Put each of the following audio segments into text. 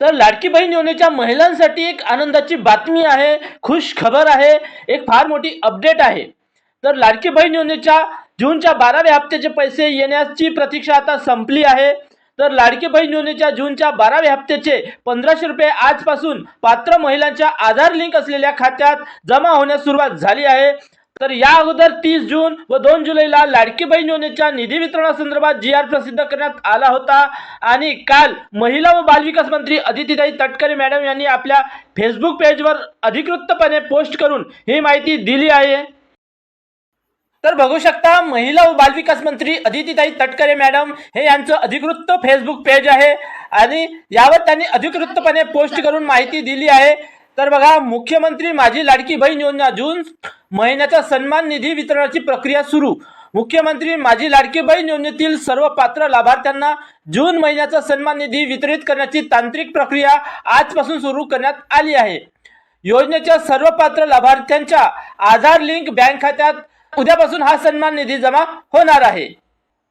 तर लाडकी बहीण योजनेच्या महिलांसाठी एक आनंदाची बातमी आहे खुश खबर आहे एक फार मोठी अपडेट आहे. तर लाडकी बहीण योजनेच्या जूनच्या बाराव्या हप्त्याचे पैसे येण्याची प्रतीक्षा आता संपली आहे. तर लाडकी बहीण योजनेच्या जूनच्या बाराव्या हप्त्याचे पंधराशे रुपये आजपासून पात्र महिलांच्या आधार लिंक असलेल्या खात्यात जमा होण्यास सुरुवात झाली आहे. तर या अगोदर तीस जून व दोन जुलैला लाडकी बहीण योजनेच्या निधी वितरणासंदर्भात जी आर प्रसिद्ध करण्यात आला होता. आणि काल महिला व बालविकास मंत्री अदितीताई तटकरे मॅडम यांनी आपल्या फेसबुक पेजवर अधिकृतपणे पोस्ट करून ही माहिती दिली आहे. तर बघू शकता महिला व बालविकास मंत्री अदितीताई तटकरे मॅडम हे यांचं अधिकृत फेसबुक पेज आहे. आणि यावर त्यांनी अधिकृतपणे पोस्ट करून माहिती दिली आहे. तर बघा मुख्यमंत्री माझी लाडकी बहीण योजना जून महिन्याचा सन्मान निधी वितरणाची प्रक्रिया सुरू. मुख्यमंत्री माझी लाडकी बहीण योजनेतील सर्व पात्र लाभार्थ्यांना जून महिन्याचा सन्मान निधी वितरित करण्याची तांत्रिक प्रक्रिया आजपासून सुरू करण्यात आली आहे. योजनेच्या सर्व पात्र लाभार्थ्यांच्या आधार लिंक बँक खात्यात उद्यापासून हा सन्मान निधी जमा होणार आहे.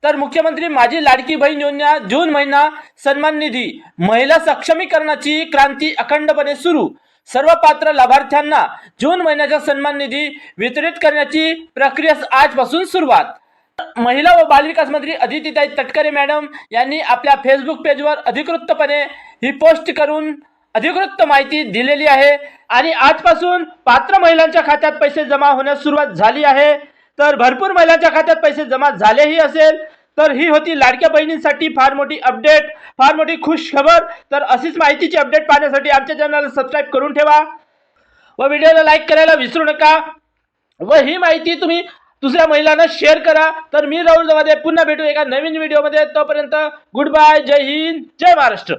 तर मुख्यमंत्री माझी लाडकी बहीण योजना जून महिना सन्मान निधी महिला सक्षमीकरणाची क्रांती अखंडपणे सुरू. सर्व पात्र लाभार्थ्यांना जून महिन्याचा सन्मान निधी वितरित करण्याची प्रक्रिया आजपासून सुरुवात. महिला व बालविकास मंत्री अदितीताई तटकरे मॅडम यांनी आपल्या फेसबुक पेजवर अधिकृतपणे ही पोस्ट करून अधिकृत माहिती दिलेली आहे. आणि आजपासून पात्र महिलांच्या खात्यात पैसे जमा होण्यास सुरुवात झाली आहे. तर भरपूर महिलांच्या खात्यात पैसे जमा झालेही असेल. तर ही होती लाडक्या बहिणींसाठी फार मोठी अपडेट फार मोठी खुश खबर. तर अशीच माहितीची अपडेट पाहण्यासाठी आमच्या चॅनलला सबस्क्राईब करून ठेवा. व व्हिडिओला लाईक करायला विसरू नका. व ही माहिती तुम्ही दुसऱ्या महिलांना शेअर करा. तर मी राहुल जवादे पुन्हा भेटू एका नवीन व्हिडिओमध्ये तोपर्यंत गुड बाय जय हिंद जय महाराष्ट्र.